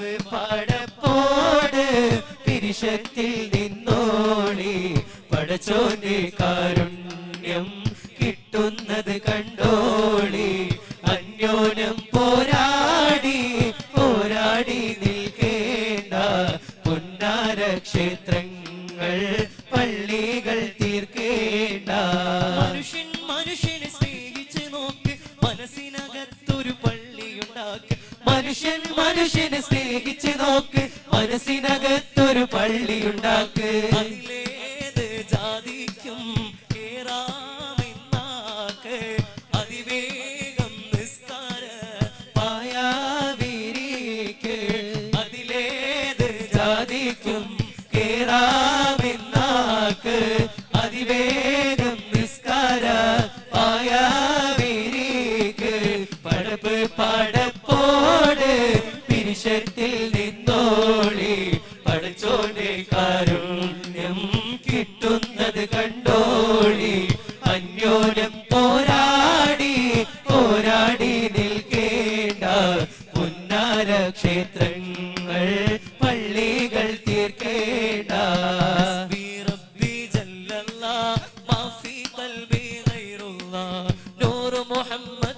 പടപ്പ് പടപ്പോട് പിരിശത്തിൽ നിന്നോളി പടച്ചോന്റെ കാരുണ്യം കിട്ടുന്നത് കണ്ടോളി. അന്യോനം പോരാടി പോരാടി നിൽക്കേണ്ട പുന്നാര ക്ഷേത്രങ്ങൾ പള്ളികൾ തീർക്കേണ്ട. മനുഷ്യൻ മനുഷ്യനെ സ്നേഹിച്ച് നോക്ക് മനസ്സിനകത്തൊരു പള്ളിയുണ്ടാക്ക്. മനുഷ്യൻ മനുഷ്യനെ സ്നേഹിച്ച് നോക്ക്. മനസ്സിനകത്തൊരു പള്ളിയുണ്ടാക്ക്. അതിലേത് ജാതിക്കും പുന്നാര ക്ഷേത്രങ്ങൾ പള്ളികൾ തീർക്കേണ്ട. നൂറ് മുഹമ്മദ്